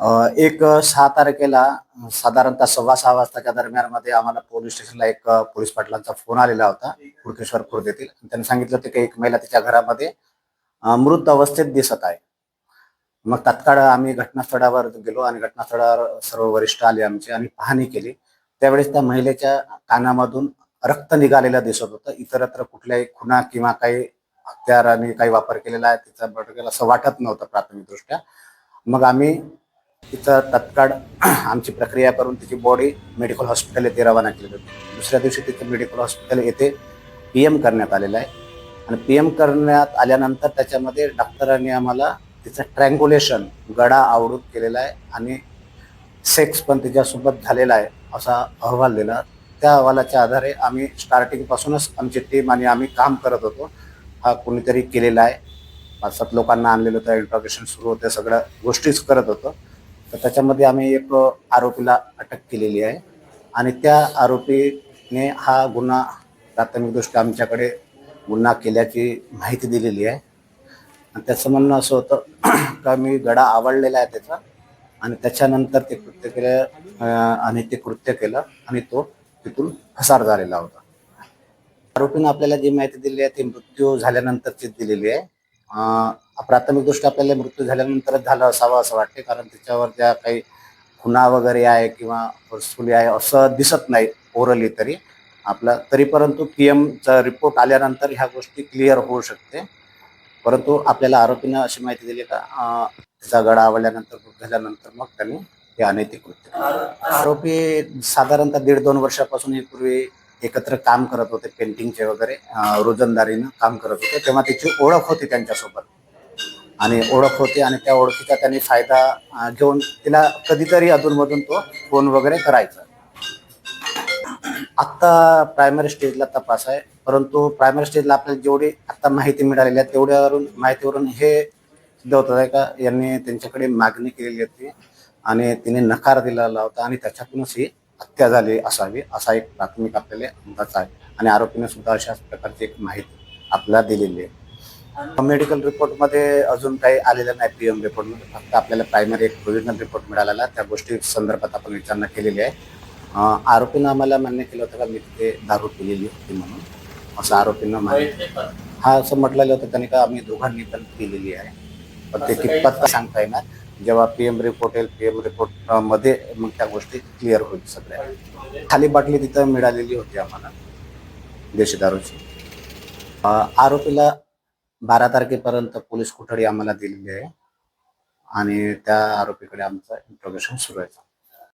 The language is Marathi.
एक सहा तारखेला साधारणतः सव्वा सहा वाजताच्या दरम्यानमध्ये आम्हाला पोलीस स्टेशनला एक पोलीस पाटलांचा फोन आलेला होता कुडकेश्वर खुर्द येथील. त्यांनी सांगितलं होतं की एक महिला तिच्या घरामध्ये मृत अवस्थेत दिसत आहे. मग तात्काळ आम्ही घटनास्थळावर गेलो आणि घटनास्थळावर सर्व वरिष्ठ आले आमचे आणि पाहणी केली. त्यावेळेस त्या महिलेच्या कानामधून रक्त निघालेलं दिसत होतं. इतरत्र कुठल्याही खुणा किंवा काही हत्याराने काही वापर केलेला आहे तिचा बटकेला असं वाटत नव्हतं प्राथमिकदृष्ट्या. मग आम्ही तिथं तत्काळ आमची प्रक्रिया करून तिची बॉडी मेडिकल हॉस्पिटल येथे रवाना केली होती दुसऱ्या दिवशी तिचं मेडिकल हॉस्पिटल येथे पी एम करण्यात आलेलं आहे. आणि पी एम करण्यात आल्यानंतर त्याच्यामध्ये डॉक्टरांनी आम्हाला तिचं ट्रँग्युलेशन गडा आवडून केलेला आहे आणि सेक्स पण तिच्यासोबत झालेला आहे असा अहवाल दिला. त्या अहवालाच्या आधारे आम्ही स्टार्टिंगपासूनच आमची टीम आणि आम्ही काम करत होतो. हा कोणीतरी केलेला आहे. पाच सात लोकांना आणलेलं होतं इंट्रॉगेशन सुरू होतं सगळ्या गोष्टीच करत होतो. तर त्याच्यामध्ये आम्ही एक आरोपीला अटक केलेली आहे. आणि त्या आरोपीने हा गुन्हा प्राथमिकदृष्ट्या आमच्याकडे गुन्हा केल्याची माहिती दिलेली आहे. आणि त्याचं म्हणणं असं होतं का मी गडा आवडलेला आहे त्याचा. आणि त्याच्यानंतर ते कृत्य केलं आणि ते कृत्य केलं आणि तो तिथून फसार झालेला होता. आरोपीनं आपल्याला जी माहिती दिली आहे ती मृत्यू झाल्यानंतरची दिलेली आहे. प्राथमिकदृष्ट्या आपल्याला मृत्यू झाल्यानंतरच झालं असावं असं वाटते कारण त्याच्यावर ज्या काही खुणा वगैरे आहे किंवा फोर्सफुली आहे असं दिसत नाही ओरली तरी. आपला तरी परंतु पी एमचा रिपोर्ट आल्यानंतर ह्या गोष्टी क्लिअर होऊ शकते. परंतु आपल्याला आरोपीनं अशी माहिती दिली का त्याचा गडा आवडल्यानंतर मृत्यू झाल्यानंतर मग त्यांनी हे अनैतिक कृत्य. आरोपी साधारणतः दीड दोन वर्षापासून पूर्वी एकत्र काम करत होते पेंटिंगचे वगैरे रोजंदारीनं काम करत होते तेव्हा त्याची ओळख होती त्यांच्यासोबत. आणि ओळख होती आणि त्या ओळखीचा त्यांनी फायदा घेऊन तिला कधीतरी अधूनमधून तो फोन वगैरे करायचा. आत्ता प्रायमरी स्टेजला तपास आहे परंतु प्रायमरी स्टेजला आपल्याला जेवढी आत्ता माहिती मिळालेली आहे तेवढ्यावरून माहितीवरून हे सिद्ध होत आहे का? यांनी त्यांच्याकडे मागणी केलेली होती आणि तिने नकार दिलेला होता आणि त्याच्यातूनच ही हत्या झाली असावी असा एक प्राथमिक आपल्याला अंदाज आहे. आणि आरोपीने सुद्धा अशाच प्रकारची एक माहिती आपल्याला दिलेली आहे. मेडिकल रिपोर्टमध्ये अजून काही आलेलं नाही पी एम रिपोर्टमध्ये फक्त आपल्याला प्रायमरी एक प्रोव्हिजनल रिपोर्ट मिळालेला. त्या गोष्टी संदर्भात आपण विचारणा केलेली आहे. आरोपीनं आम्हाला मान्य केलं होतं का? मी तिथे दारू पिलेली होती म्हणून. असं आरोपीनं मान्य हा असं म्हटलेलं होतं. त्यांनी का आम्ही दोघांनी पण पिलेली आहे. पण ते कितपत सांगता येणार? जेव्हा पी एम रिपोर्ट येईल पी एम रिपोर्टमध्ये मग त्या गोष्टी क्लिअर होईल सगळ्या. खाली बाटली तिथं मिळालेली होती आम्हाला देशी दारूची आरोपीला बारा तारखेपर्यंत पोलीस कोठडी आम्हाला दिलेली आहे. आणि त्या आरोपीकडे आमचं इंट्रोगेशन सुरू आहे.